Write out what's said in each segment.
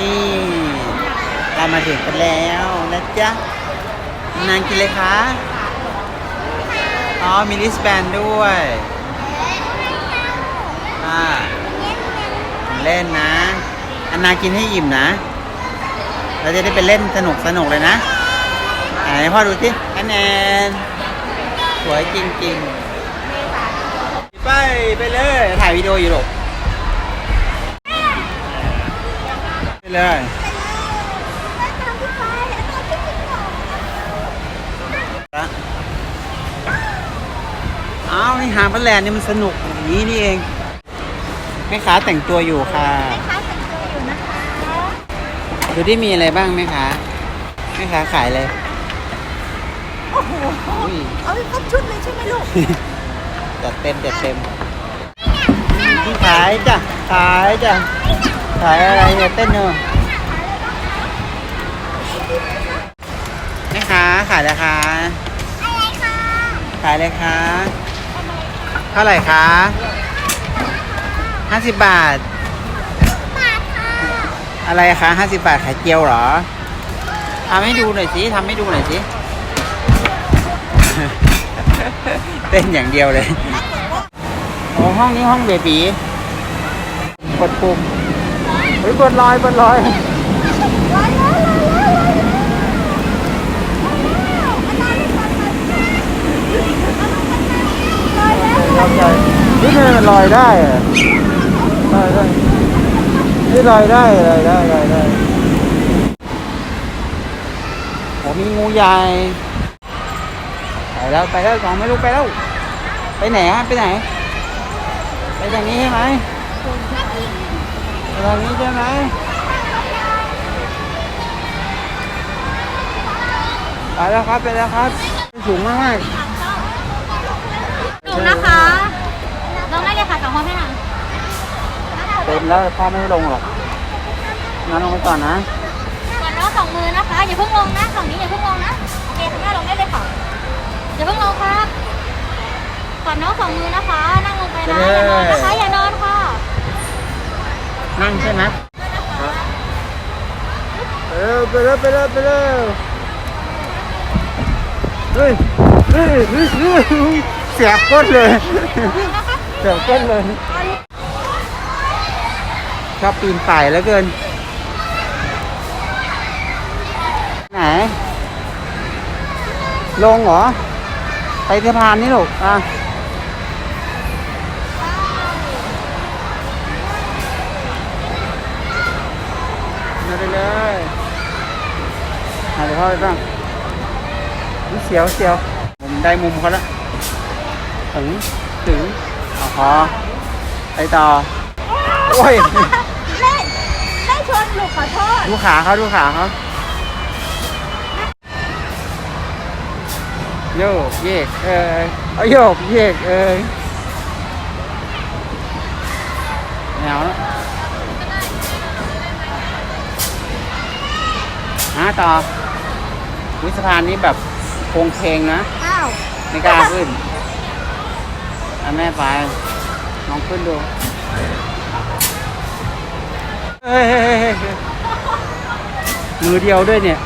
นี่เรามาถึงกันแล้วนะจ๊ะนานกินเลยคะอ๋อมีลิสแบนด้วยอ่าเล่นนะ อันนากินให้อิ่มนะ เราจะได้ไปเล่นสนุกสนุกเลยนะไหนพ่อดูสิคะแนนสวยจริงๆ ไป ไปเลย ถ่ายวิดีโออยู่หรอก เลยอ้าวนี่หาพันแลนด์นี่มันสนุกอย่างนี้นี่เองแม่ค้าแต่งตัวอยู่ค่ะแม่ค้าแต่งตัวอยู่นะคะดูที่มีอะไรบ้างไหมคะแม่ค้าขายเลยโอ้โหเอาไปครบชุดเลยใช่ไหมลูกจัดเต็มจัดเต็มที่ขายจ้ะขายจ้ะ ขายอะไรเนี่ยเต้นเนอะแม่ค้าขายราคาอะไรคะขายเลยคะเท่าไหร่คะห้าสิบบาทบาทค่ะอะไรคะห้าสิบบาทขายเจียวเหรอทำให้ดูหน่อยสิทำให้ดูหน่อยสิเต้นอย่างเดียวเลยโอ้ห้องนี้ห้องเบบีกดปุ่ม เฮ้ยกดลอยกดลอยร้อยแล้วร้อยแล้วร้อยแล้วอันนั้นไม่ก่อนเลยร้อยแล้วลอยใจนี่มันลอยได้เหรอลอยได้นี่ลอยได้ลอยได้ลอยได้โอ้มีงูใหญ่ไปแล้วไปแล้วสองไม่รู้ไปแล้ว ไปไหนฮะไปไหน ไปทางนี้ใช่ไหม ไปทางนี้ใช่ไหมไปแล้วครับไปแล้วครับ สูงมากมากดูนะคะลงได้เลยค่ะสองคนให้หน่อยๆเต็มแล้วพ่อไม่ให้ลงหรอกงั้นลงไปก่อนนะก่อนน้องสองมือนะคะอย่าเพิ่งลงนะฝั่งนี้อย่าเพิ่งลงนะโอเคคุณแม่ลงได้เลยค่ะอย่าเพิ่งลงครับก่อนน้องสองมือนะคะ นั่งลงไปนะอย่านอนนะคะอย่า นั่งใช่ไหมเออไปเลยไปเลยไปเลยเฮ้ยเฮ้ยเฮ้ยเฮ้ยเสียบก้นเลย เสียบก้นเลย ชอบปีนป่ายแล้วเกิน ไหน ลงเหรอ ไปสะพานนี่ลูกอะ มาไปเลยหาเดี๋ยวพ่อไปบ้างอุ๊ยเสียวเสียวผมได้มุมเขาแล้วถึงถึงเอาพอไปต่อโอ้ยเล่นเล่นชนลูกขอโทษดูขาเขาดูขาเขาโยกเยกเอ้ยเอาโยกเยกเอ้ยแนวแล้วหาต่อ วิสะพานนี้แบบโค้งเคงนะอ้าวไม่กล้าขึ้นอันแม่ไปลองขึ้นดูเฮ้ยเฮ้ยเฮ้ยเฮ้ยมือเดียวด้วยเนี่ย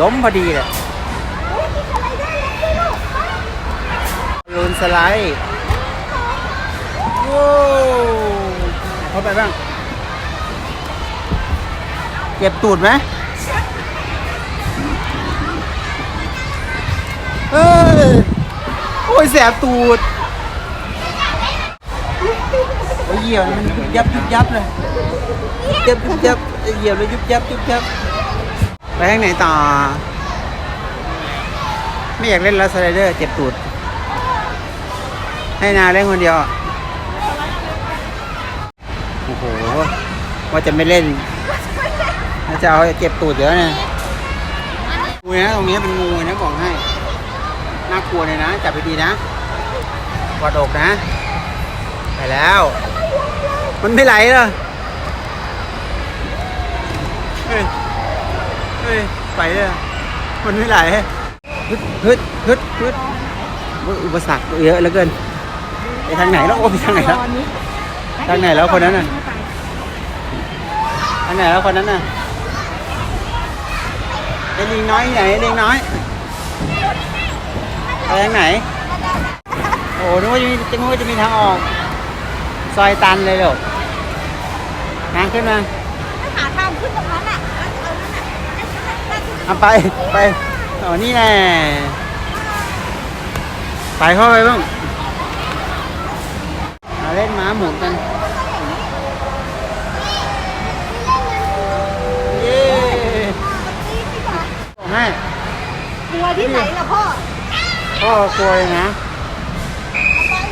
ล้มพอดีเลยเฮ้ยมีอะไรด้วยนะพี่ลูกลูนสไลด์ โว้เข้าไปบ้าง เก็บตูดไหมเฮ้ยโอ้ยแสบตูดโอ้ยเหยียบมันยุบยับยุบยับเลยยับยุบยับเหยียบเลยยุบยับยุบยับไปทางไหนต่อ ไม่อยากเล่นแล้วสไลเดอร์เจ็บตูด ให้นาเล่นคนเดียว โอ้โห ว่าจะไม่เล่น จะเอาเจ็บตูดเดี๋ยวเนี่ยงูนะตรงนี้เป็นงูนะบอกให้ น่ากลัวเลยนะ จับไปดีนะกอดอกนะ ไปแล้ว มันไม่ไหลเหรอเฮ้ย เฮ้ย ไปเลยมันไม่ไหลฮึดฮึดฮึดฮึดอุปสรรคเยอะเหลือเกิน ไปทางไหนแล้วโอ้ไปทางไหนแล้ว ทางไหนแล้วคนนั้นน่ะ ทางไหนแล้วคนนั้นน่ะ ไอ้ลิงน้อยไหนลิงน้อยไปทางไหน โอ้นึกว่าจะมีนึกว่าจะมีทางออก ซอยตันเลยเหรอทางขึ้นมา หาทางขึ้นตรงนั้นอะเอานั่นอะเอาไปไปอ๋อนี่แน่ไปเข้าไปบ้างมาเล่นม้าหมุนกัน ส่งให้กลัวที่ไหนล่ะพ่อพ่อกลัวเลยนะ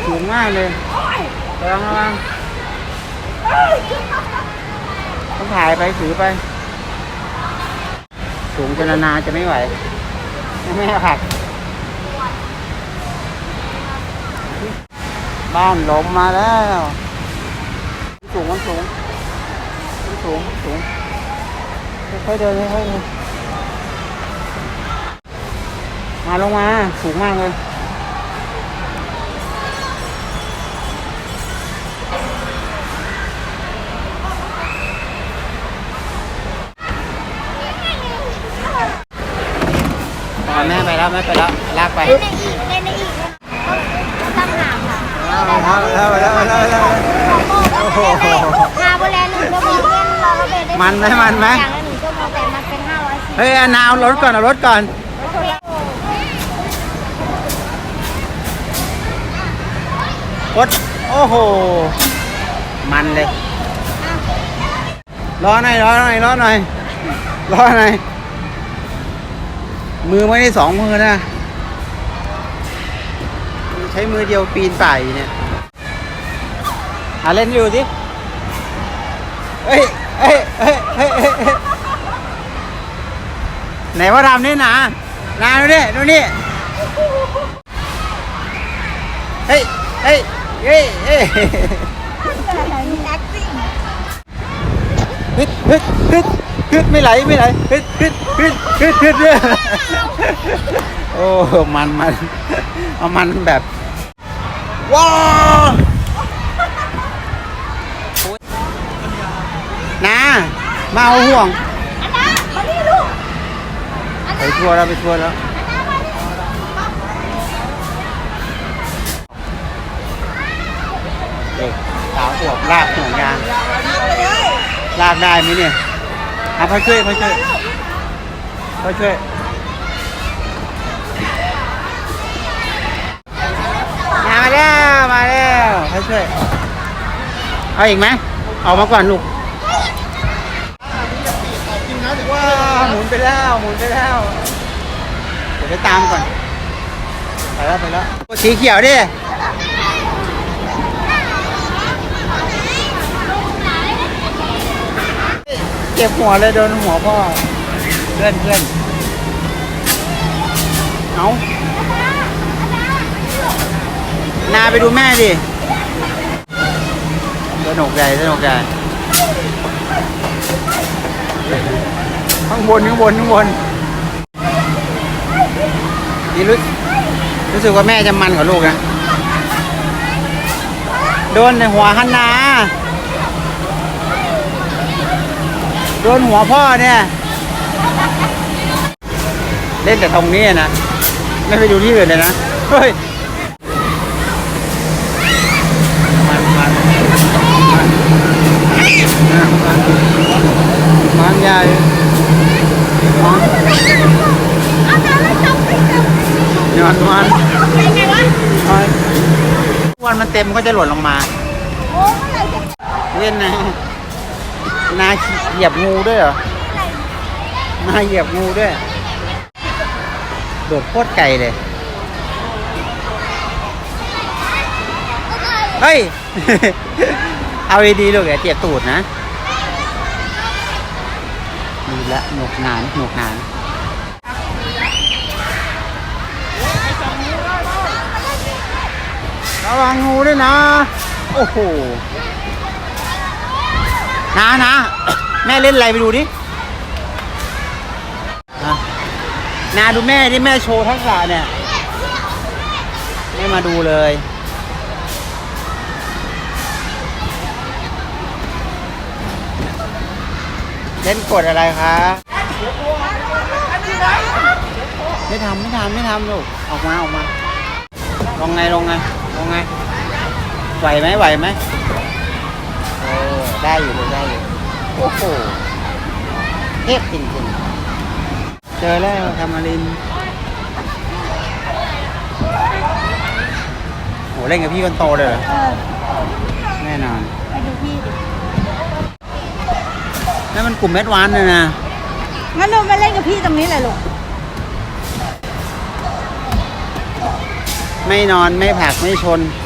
สูงมากเลยระวังระวังต้องถ่ายไปถือไป สูงจนนานๆจะไม่ไหวแม่ผักบ้านลมมาแล้ว สูงมันสูงมันสูง สูงค่อยๆเดินค่อยๆเดิน มาลงมาสูงมากเลยพอแม่ไปแล้วแม่ไปแล้วลากไปเล่นในอีกเล่นในอีกต้องตั้งหางค่ะเอาแล้วแล้วแล้วแล้วโอ้โหมาโบแลนหนึ่งชั่วโมงเล่นรอเบรได้มันไหมมันไหมอย่างละหนึ่งชั่วโมงแต่มันเป็นห้าร้อยสี่เฮ้ยนาเอารถก่อนเอารถก่อน รถโอ้โห มันเลย ร้อนหน่อยร้อนหน่อยร้อนหน่อยร้อนหน่อย มือไม่ได้สองมือนะ ใช้มือเดียวปีนป่ายเนี่ยอะเล่นดูสิเฮ้ยเฮ้ยเฮ้ยเฮ้ยเฮ้ยเฮ้ยไหนว่าทำนี่นะนาดูนี่ดูนี่ เฮ้ย เฮ้ย เฮ้ยเฮ้ยแอคติ้งฮึดฮึดฮึดฮึดไม่ไหลไม่ไหลฮึดฮึดฮึดฮึดฮึดเรื่อยโอ้มันมันเอามันแบบว้าวนามาเอาห่วงอันนั้นมานี่ลูกไปทัวร์แล้วไปทัวร์แล้ว เด็กสาวขวบลากห่วงยางลากได้ไหมเนี่ยเอาพ่อช่วยพ่อช่วยพ่อช่วยมาแล้วมาแล้วพ่อช่วยเอาอีกไหมเอามาก่อนลูกว้าวหมุนไปแล้วหมุนไปแล้วเดี๋ยวไปตามก่อนไปแล้วไปแล้วสีเขียวดิ เจ็บหัวเลยโดนหัวพ่อเพื่อนเพื่อนเอานาไปดูแม่ดิสนุกใหญ่สนุกใหญ่ข้างบนข้างบนข้างบนนี่รู้รู้สึกว่าแม่จะมันกว่าลูกนะ โดนในหัวฮันนา โดนหัวพ่อเนี่ย เล่นแต่ตรงนี้นะ ไม่ไปดูที่อื่นเลยนะ เฮ้ยมันมันมันใหญ่มันเอาน้ำมาจับให้จับมันมันวันวันมันเต็มก็จะหล่นลงมาโอ้เมื่อไหร่จะเล่นนะ นาเหยียบงูด้วยเหรอนาเหยียบงูด้วย โดดโคตรไกลเลย เฮ้ย เอาดีๆลูกอย่าเจ็บตูดนะดีละหนวกหนานหนวกหนานระวังงูด้วยนะ โอ้โห น้านะแม่เล่นอะไรไปดูดิน้าดูแม่ที่แม่โชว์ทักษะเนี่ยไม่มาดูเลยเล่นกดอะไรคะไม่ทำไม่ทำไม่ทำลูกออกมาออกมาลองไงลองไงลองไงไหวไหมไหวไหม เออได้อยู่ลูกได้อยู่โอ้โหเทพจริงๆ เจอแล้วธรรมรินทร์โหเล่นกับพี่คนโตเลยเหรอ เออแน่นอน ไปดูพี่ดินั่นมันกลุ่มแมดวานเลยนะ งั้นหนูมาเล่นกับพี่ตรงนี้เลยลูกไม่นอนไม่ผลักไม่ชนเ